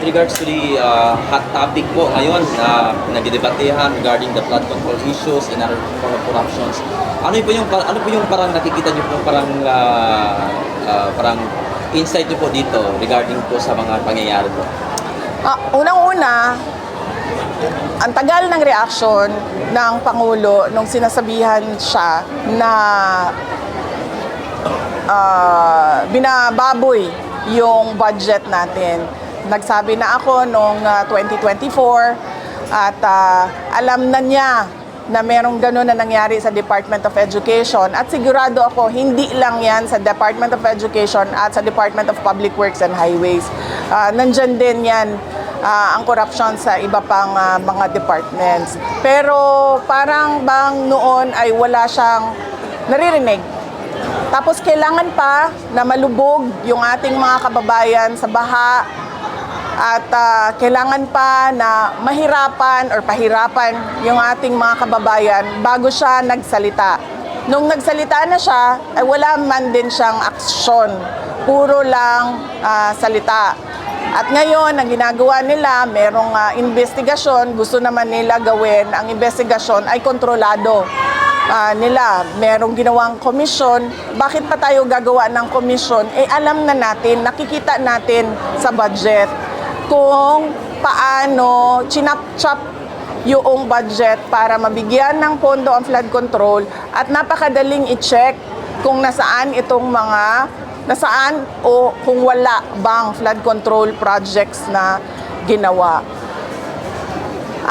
with regards to the uh, hot topic po ngayon na nagdedebatehan regarding the flood control issues and other form of corruptions. Ano po yung ano po yung parang nakikita niyo po parang uh, uh, parang insight niyo po dito regarding po sa mga pangyayari po? Ah, unang-una, ang tagal ng reaksyon ng Pangulo nung sinasabihan siya na ah, binababoy yung budget natin. Nagsabi na ako noong ah, 2024 at ah, alam na niya na merong gano'n na nangyari sa Department of Education at sigurado ako hindi lang yan sa Department of Education at sa Department of Public Works and Highways. Ah, nandyan din yan ah, ang corruption sa iba pang ah, mga departments. Pero parang bang noon ay wala siyang naririnig tapos kailangan pa na malubog yung ating mga kababayan sa baha at ah, kailangan pa na mahirapan or pahirapan yung ating mga kababayan bago siya nagsalita. Nung nagsalita na siya, ay wala man din siyang aksyon. Puro lang ah, salita. At ngayon, ang ginagawa nila, merong ah, investigasyon, gusto naman nila gawin, ang investigasyon ay kontrolado ah, nila. Merong ginawang komisyon. Bakit pa tayo gagawa ng komisyon? Eh alam na natin, nakikita natin sa budget kung paano chinap-chap yung budget para mabigyan ng pondo ang flood control at napakadaling i-check kung nasaan itong mga nasaan o kung wala bang flood control projects na ginawa.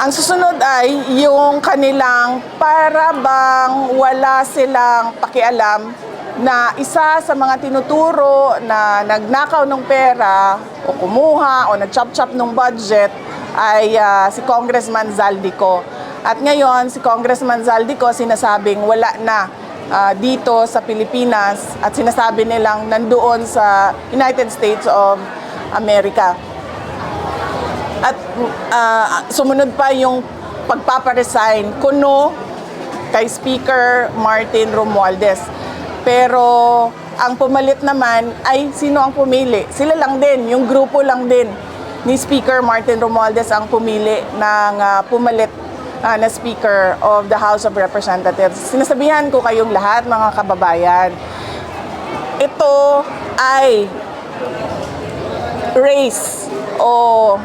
Ang susunod ay yung kanilang para bang wala silang pakialam na isa sa mga tinuturo na nagnakaw ng pera o kumuha o nag-chop-chop ng budget ay ah, si Congressman Zaldico. At ngayon, si Congressman Zaldico sinasabing wala na ah, dito sa Pilipinas at sinasabi nilang nandoon sa United States of America. At ah, sumunod pa yung pagpaparesign kuno kay Speaker Martin Romualdez. Pero ang pumalit naman ay sino ang pumili? Sila lang din, yung grupo lang din ni Speaker Martin Romualdez ang pumili ng ah, pumalit ah, na Speaker of the House of Representatives. Sinasabihan ko kayong lahat mga kababayan, ito ay race o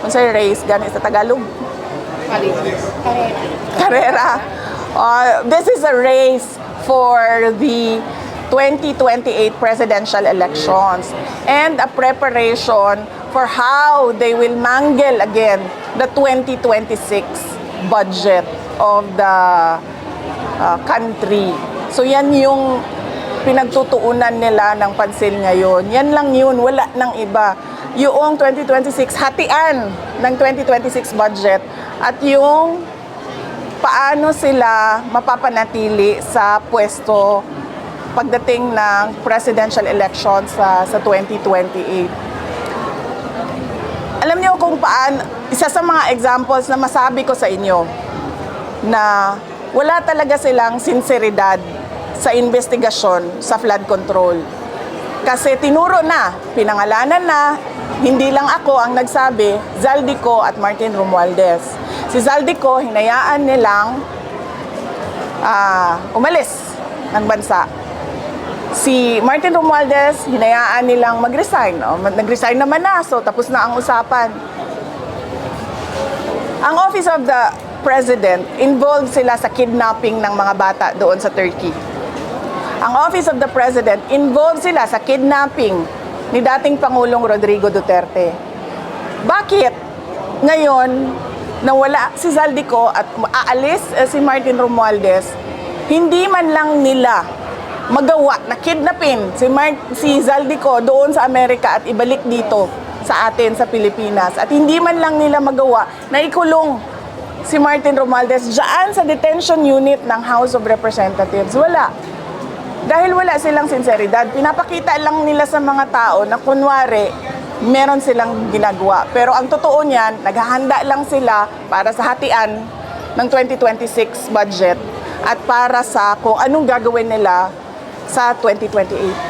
kung sa'yo race, gani sa Tagalog? Carrera. Uh, this is a race for the 2028 presidential elections and a preparation for how they will mangle again the 2026 budget of the uh, country. So yan yung pinagtutuunan nila ng pansin ngayon. Yan lang yun, wala nang iba. Yung 2026, hatian ng 2026 budget at yung paano sila mapapanatili sa pwesto pagdating ng presidential election sa, sa 2028. Alam niyo kung paano, isa sa mga examples na masabi ko sa inyo na wala talaga silang sinseridad sa investigasyon sa flood control. Kasi tinuro na, pinangalanan na, hindi lang ako ang nagsabi, Zaldico at Martin Romualdez. Si Zaldico, hinayaan nilang ah, umalis ng bansa. Si Martin Romualdez, hinayaan nilang mag-resign. O, mag- nag-resign naman na, so tapos na ang usapan. Ang Office of the President, involved sila sa kidnapping ng mga bata doon sa Turkey. Ang Office of the President, involved sila sa kidnapping ni dating Pangulong Rodrigo Duterte. Bakit ngayon nawala si Zaldico at aalis eh, si Martin Romualdez, hindi man lang nila magawa na kidnapin si, Mar- si Zaldico doon sa Amerika at ibalik dito sa atin sa Pilipinas. At hindi man lang nila magawa na ikulong si Martin Romualdez dyan sa detention unit ng House of Representatives. Wala. Dahil wala silang sinseridad, pinapakita lang nila sa mga tao na kunwari, meron silang ginagawa. Pero ang totoo niyan, naghahanda lang sila para sa hatian ng 2026 budget at para sa kung anong gagawin nila sa 2028.